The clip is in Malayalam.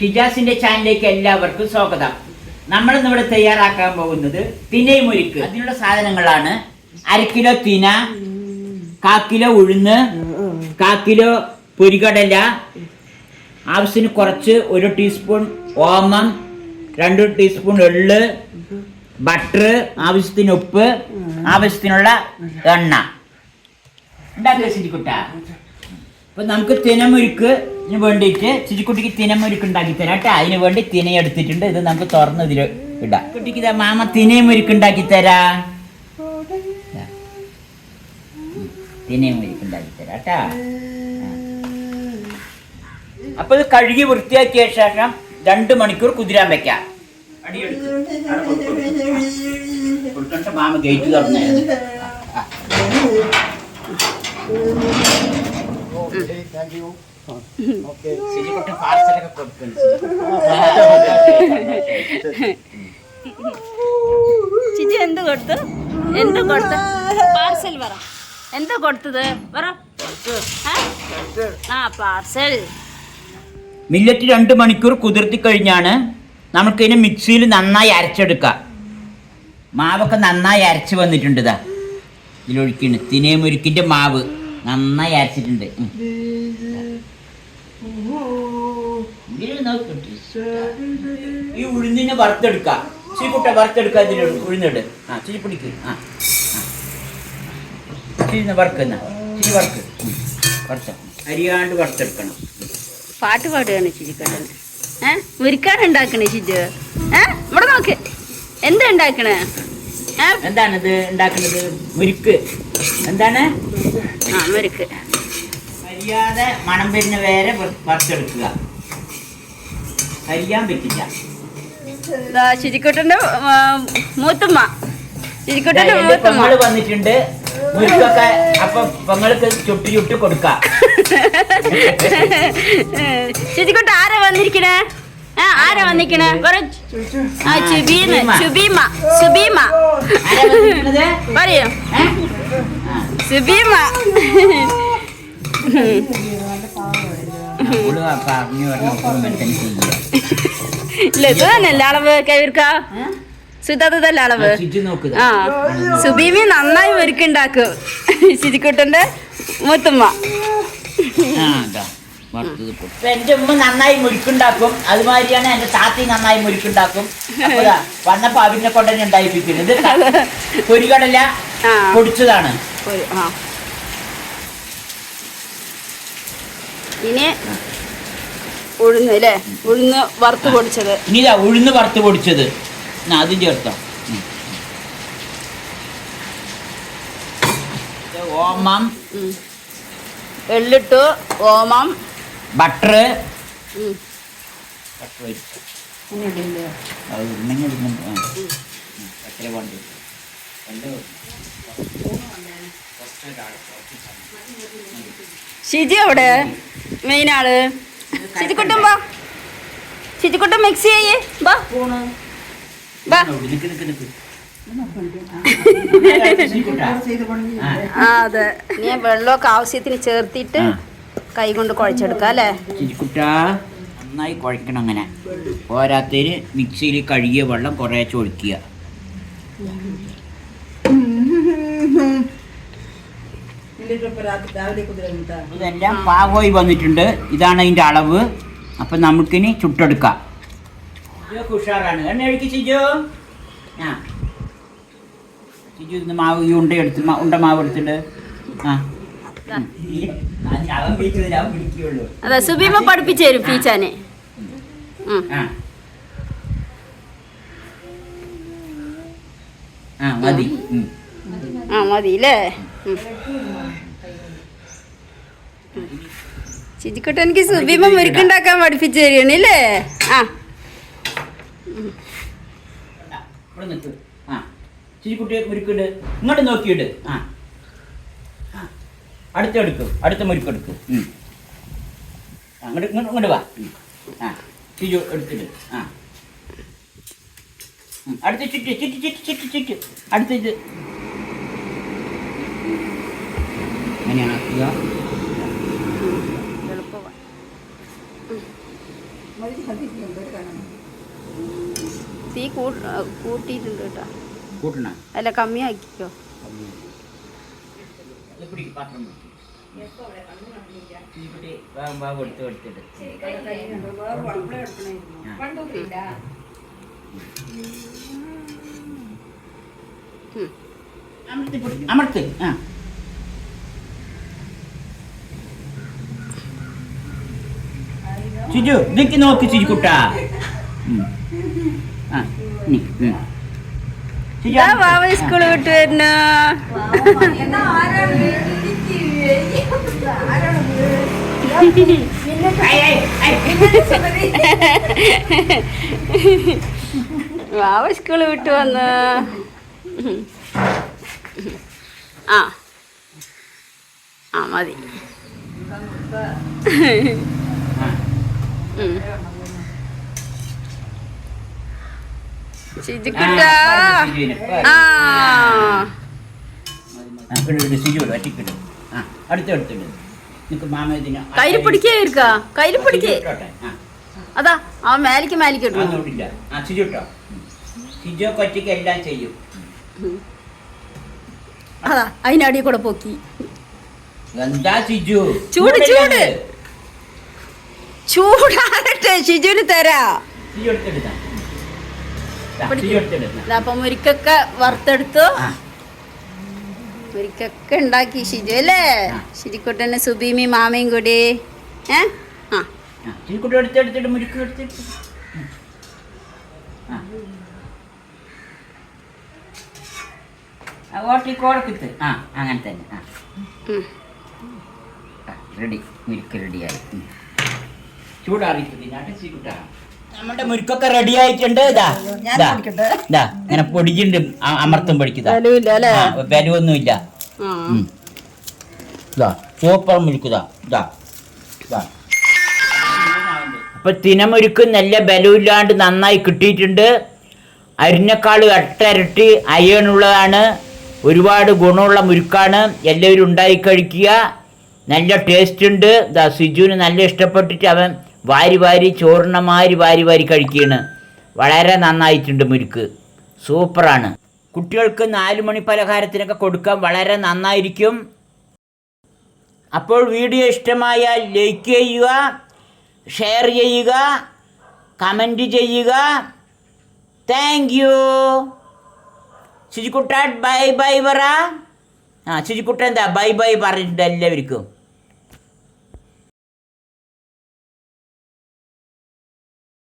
ഷിജാസിന്റെ ചാനലിലേക്ക് എല്ലാവർക്കും സ്വാഗതം. നമ്മൾ ഇന്നിവിടെ തയ്യാറാക്കാൻ പോകുന്നത് തിനയും ഒരുക്ക് അതിനുള്ള സാധനങ്ങളാണ്. അര കിലോ തിന കാ കിലോ ഉഴുന്ന് കാ കിലോ പൊരികടല ആവശ്യത്തിന് കുറച്ച് ഒരു ടീസ്പൂൺ ഓമം രണ്ട് ടീസ്പൂൺ എള്ള് ബട്ടർ ആവശ്യത്തിന് ഉപ്പ് ആവശ്യത്തിനുള്ള എണ്ണ. ഉണ്ടാക്കുക ശരിക്കുട്ട അപ്പൊ നമുക്ക് തിനമുരുക്ക് വേണ്ടിയിട്ട് ചിരിക്കുട്ടിക്ക് തിനമുരുക്ക് ഉണ്ടാക്കി തരാം കേട്ടോ. അതിന് വേണ്ടി തിന എടുത്തിട്ടുണ്ട്. ഇത് നമുക്ക് തുറന്ന് ഇതിൽ ഇടാം. കുട്ടിക്ക് ഇതാ മാമ തിനമുരുക്ക് ഉണ്ടാക്കി തരാ. തിനമുരുക്ക് ഉണ്ടാക്കി തരാം കേട്ടാ. അപ്പൊ ഇത് കഴുകി വൃത്തിയാക്കിയ ശേഷം രണ്ട് മണിക്കൂർ കുതിരാൻ വെക്കാം. അടിയെടുക്ക്. മാമ ഗേറ്റ് തുറന്നു പാർസലൊക്കെ കൊടുക്കുന്നു ചിജി എന്ത് കൊടുത്തു? എന്ത് കൊടുത്തു? പാർസൽ പറ. എന്താ കൊടുത്തത്? പറ. ആ? പാർസൽ. മില്ലറ്റ് രണ്ട് മണിക്കൂർ കുതിർത്തി കഴിഞ്ഞാണ് നമുക്കിതിനെ മിക്സിയിൽ നന്നായി അരച്ചെടുക്കാം. മാവൊക്കെ നന്നായി അരച്ച് വന്നിട്ടുണ്ട് ഇതാ. ഇതിലൊഴിക്കുന്നു തിനേമുരുക്കിന്റെ മാവ് നന്നായി അരച്ചിട്ടുണ്ട്. ഈ ഉഴുന്നിനെ വറുത്തെടുക്ക. ചീക്കുട്ട വറുത്തെടുക്ക ഇതിൽ ഉഴുന്നിട്. ആ ചീപ്പിടിക്ക് പിടിക്ക്. ആ ചിരി വറുക്കുന്ന ചീ വറുക്ക്. വറുത്ത. അരിയാണ്ട് വറുത്തെടുക്കണം. പാട്ട് പാടുകയാണ് ചിരിക്കട്ടൻ ഏ? മുരിക്കാനുണ്ടാക്കണേ ചിജു ഏ? ഇവിടെ നോക്ക്. എന്താ ഉണ്ടാക്കണേ? എന്താണിത് ഉണ്ടാക്കുന്നത് മുരുക്ക്. എന്താണ്? ആ മുരിക്ക്. കരിയാതെ മണം വരുന്ന വേറെ വറ- വറുത്തെടുക്കുക. കരിയാൻ പറ്റില്ല. ഇതാ ചിരിക്കുട്ടന്റെ മൂത്തുമ്മ. ചിരിക്കുട്ടന്റെ മൂത്തുമ്മ. വന്നിട്ടുണ്ട്. മുരിക്കൊക്കെ അപ്പൊ പെങ്ങൾക്ക് ചുട്ടി ചുട്ടി കൊടുക്കാം. ചിരിക്കുട്ട ആരാ വന്നിരിക്കണേ? ആ ആരാ വന്നിരിക്കണേ? പറ ആ ചുബീന്ന് ചുബീമ സുബീമ? പറയൂ. സുബീമ ഇല്ല ഇത് തന്നെയല്ലേ അളവ് കവിർക്ക സുതാത്തതല്ല അളവ്? ആ സുബീമി നന്നായി ഒരുക്കുണ്ടാക്കും. ശിരിക്കുട്ടന്റെ മൂത്തുമ്മ. എന്റെ ഉമ്മ നന്നായി മുരുക്കുണ്ടാക്കും. അതുമാതിരിയാണ് എന്റെ താത്തി നന്നായി മുരുക്കുണ്ടാക്കും. വന്നപ്പോ അവിനെ കൊണ്ടുതന്നെ ഉണ്ടായിപ്പിക്കുന്നത് ഇത് പൊരികടല പൊടിച്ചതാണ് ഒരു- ആ ഇനി ഉഴുന്ന് അല്ലേ ഉഴുന്ന് വറുത്ത് പൊടിച്ചത് ഇനി ഉഴുന്ന് വറുത്ത് പൊടിച്ചത് ആദ്യം അതും ചേർത്തോ. ഓമം. എള്ളിട്ടു ഓമം ബട്ടർ ഉം. ബട്ടർ ഇടുന്നില്ല അത് ഉണ്ടെങ്കിൽ ഇടുന്നുണ്ട്. ആ. ബട്ടർ വേണ്ടി ഷിജി അവിടെ മെയിൻ ആൾ. ഷിജിക്കുട്ടൻ ബാ ഷിജിക്കുട്ടൻ മിക്സ് ചെയ്യേ. ബാ ബാ. ആ. അതെ. നീ വെള്ളമൊക്കെ ആവശ്യത്തിന് ചേർത്തിട്ട് കൈ കൊണ്ട് കുഴച്ചെടുക്കാം അല്ലേ? നന്നായി കുഴക്കണം അങ്ങനെ. പോരാത്തതിന് മിക്സിയിൽ കഴുകിയ വെള്ളം കുറേശ്ശെ ഒഴിക്കുക. ഇതെല്ലാം പാകമായി വന്നിട്ടുണ്ട്. ഇതാണ് അതിന്റെ അളവ്. അപ്പം നമുക്കിനി ചുട്ടെടുക്കാം. ഇതൊക്കെ ഉഷാറാണ്. എണ്ണ ഒഴുക്കി ചിജു ആ. ചിജു ഇന്ന് മാവ് ഈ ഉണ്ട എടുത്ത് ഉണ്ട മാവ് എടുത്തിട്ട്. ആ. അതെ സുബീമ പഠിപ്പിച്ചു തരും പീച്ചാനെ. ആ. മതി. ആ മതി അല്ലേ ചിജിക്കുട്ട എനിക്ക് സുബീമ മുരുക്കുണ്ടാക്കാൻ പഠിപ്പിച്ചു തരികയാണ് നിൽക്ക്. ആ. ചിരിക്കുട്ടി മുരുക്കുണ്ട്. ഇങ്ങോട്ട് നോക്കിയിട്ട്. ആ. അടുത്ത അടുത്ത വാ. ആ. ആ. അടുത്ത അടുത്ത ഇത്. അങ്ങനെയാണ്. ആക്കുക തീ കൂട്ടിയിട്ടുണ്ട് കേട്ടോ. കൂട്ടണ? അല്ല കമ്മിയാക്കിക്കോ. പാത്രം പിടിക്ക്. തീപ്പെട്ടി വേഗം വേഗം എടുത്ത് എടുത്തിട്ട് ഉം. അമർത്തി പിടി- അമർത്ത് ആ ചിജു ഇതൊക്കെ നോക്ക്. ചിജു, കുട്ടാ ആ. സ്കൂൾ വിട്ട് വരുന്ന. വാവ സ്കൂൾ വിട്ട് വന്ന് ആ ആ മതി ചിജുക്കുട്ട. ആ കയ്യിൽ കയ്യിൽ പിടിക്കേ സിജു ഇട്ടോട്ടെ. ആ, അതാ ആ മേലിക്ക് മേലിക്ക് ഒറ്റയ്ക്ക് എല്ലാം ചെയ്യും. അതാ അതിനടിയിൽ കൂടെ പോക്കി. എന്താ ചൂട്, ചൂട്. ചൂടാകട്ടെ ഷിജുവിന് തരാ. ഇതാ മുരിക്കൊക്കെ വറുത്തെടുത്തു. മുരിക്കൊക്കെ ഉണ്ടാക്കി ഷിജു അല്ലേ? ആ. സുബീമി മാമയും കൂടി. ഏ? ആ. ആ, അങ്ങനെ തന്നെ. ആ. റെഡി. മുരിക്ക് റെഡിയായി. നമ്മുടെ മുരുക്കൊക്കെ റെഡി ആയിട്ടുണ്ട്. ഇതാ ഇതാ ഇങ്ങനെ പൊടിക്കുന്നുണ്ട് അ- അമർത്തും ആ ഉം. ഇതാ സൂപ്പർ മുരുക്കുതാ ഇതാ ഇതാ അപ്പൊ തിനമുരുക്ക് നല്ല ബലമില്ലാണ്ട് നന്നായി കിട്ടിയിട്ടുണ്ട്. അരിനേക്കാൾ എട്ടരട്ടി അയണുള്ളതാണ്. ഒരുപാട് ഗുണമുള്ള മുരുക്കാണ്. എല്ലാവരും ഉണ്ടായി കഴിക്കുക. നല്ല ടേസ്റ്റ് ഉണ്ട്. ദാ സിജുവിന് നല്ല ഇഷ്ടപ്പെട്ടിട്ട് അവൻ വാരി വാരി ചോറിനമാരി വാരി വാരി കഴിക്കുകയാണ് വളരെ നന്നായിട്ടുണ്ട് മുരുക്ക്. സൂപ്പറാണ്. കുട്ടികൾക്ക് നാല് മണി പലഹാരത്തിനൊക്കെ കൊടുക്കാൻ വളരെ നന്നായിരിക്കും. അപ്പോൾ വീഡിയോ ഇഷ്ടമായാൽ ലൈക്ക് ചെയ്യുക ഷെയർ ചെയ്യുക കമന്റ് ചെയ്യുക. താങ്ക് യു ശുചിക്കുട്ട ബൈ ബൈ പറ. ആ ശുചിക്കുട്ട എന്താ? ബൈ ബൈ പറഞ്ഞിട്ടുണ്ട് എല്ലാവർക്കും.